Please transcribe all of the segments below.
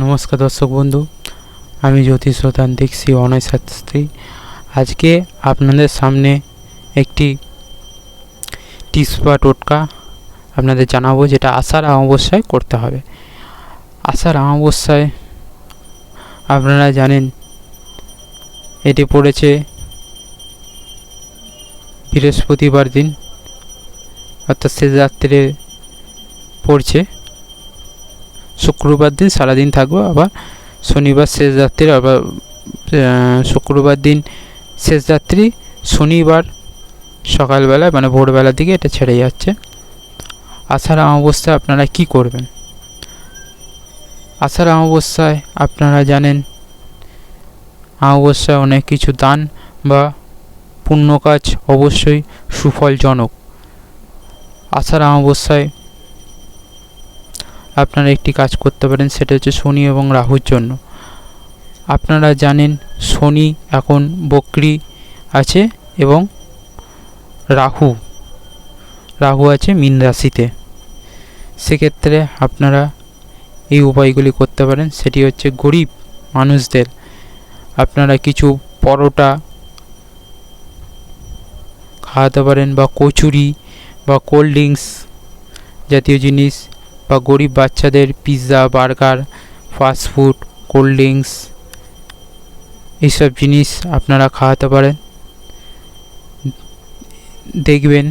নমস্কার দর্শক বন্ধু, আমি জ্যোতিষতান্ত্রিক শ্রী অনয় শাস্ত্রী। আজকে আপনাদের সামনে একটি টিপস বা টোটকা আপনাদের জানাব, যেটা আষাঢ় অমাবস্যায় করতে হবে। আষাঢ় অমাবস্যায় আপনারা জানেন, এটি পড়েছে বৃহস্পতিবার দিন, অর্থাৎ শেষ রাত্রে পড়ছে। শুক্রবার দিন, সারাদিন থাকব, আবার শনিবার শেষ রাত্রি আবার শুক্রবার দিন শেষ রাত্রি শনিবার সকালবেলা মানে ভোরবেলার দিকে এটা ছেড়ে যাচ্ছে। আষাঢ় অমাবস্যায় আপনারা কি করবেন? আষাঢ় অমাবস্যায় আপনারা জানেন, অমাবস্যায় অনেক কিছু দান বা পুণ্য কাজ অবশ্যই সুফলজনক। আষাঢ় অমাবস্যায় আপনারা একটি কাজ করতে পারেন, সেটা হচ্ছে শনি এবং রাহুর জন্য। আপনারা জানেন, শনি এখন বকরি আছে এবং রাহু রাহু আছে মীন রাশিতে। সেক্ষেত্রে আপনারা এই উপায়গুলি করতে পারেন, সেটি হচ্ছে গরিব মানুষদের। আপনারা কিছু পরোটা খাওয়াতে পারেন বা কচুরি বা কোল্ড ড্রিঙ্কস জাতীয় জিনিস বা গরিব বাচ্চাদের pizza burger fast food cold drinks এইসব জিনিস আপনারা খাওয়াতে পারেন। দেখবেন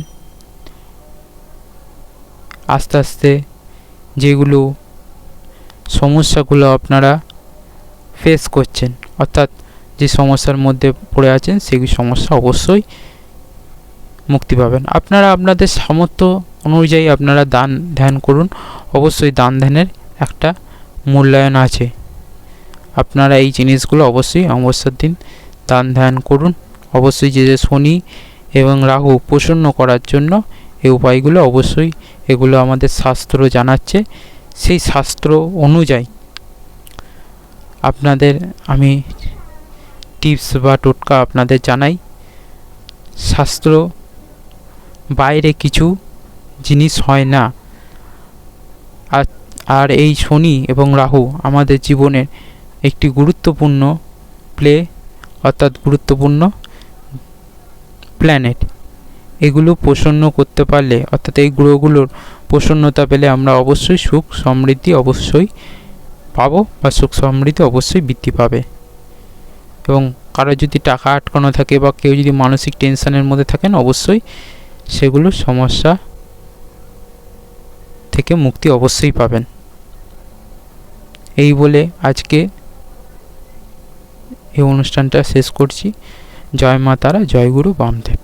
আস্তে আস্তে যেগুলো সমস্যাগুলো আপনারা ফেস করছেন, অর্থাৎ যে সমস্যার মধ্যে পড়ে আছেন সেই সমস্যা অবশ্যই মুক্তি পাবেন। আপনারা আপনাদের সামর্থ্য অনুযায়ী আপনারা দান ধ্যান করুন। অবশ্যই দান ধ্যানের একটা মূল্যায়ন আছে। আপনারা এই জিনিসগুলো অবশ্যই অমাবস্যার দিন দান ধ্যান করুন। অবশ্যই যে যে শনি এবং রাহু প্রসন্ন করার জন্য এই উপায়গুলো অবশ্যই এগুলো আমাদের শাস্ত্র জানাচ্ছে। সেই শাস্ত্র অনুযায়ী আপনাদের আমি টিপস বা টোটকা আপনাদের জানাই। শাস্ত্র বাইরে কিছু জিনিস হয় না। আর এই শনি এবং রাহু আমাদের জীবনের একটি গুরুত্বপূর্ণ প্লে, অর্থাৎ গুরুত্বপূর্ণ প্ল্যানেট এগুলো প্রসন্ন করতে পারলে, অর্থাৎ এই গ্রহগুলোর প্রসন্নতা পেলে আমরা অবশ্যই সুখ সমৃদ্ধি অবশ্যই পাবো বা সুখ সমৃদ্ধি অবশ্যই বৃদ্ধি পাবে। এবং কারও যদি টাকা আটকানো থাকে বা কেউ যদি মানসিক টেনশনের মধ্যে থাকেন, অবশ্যই সেগুলো সমস্যা থেকে মুক্তি অবশ্যই পাবেন। এই বলে আজকে এই অনুষ্ঠানটা শেষ করছি। জয় মা তারা, জয় গুরু বামদেব।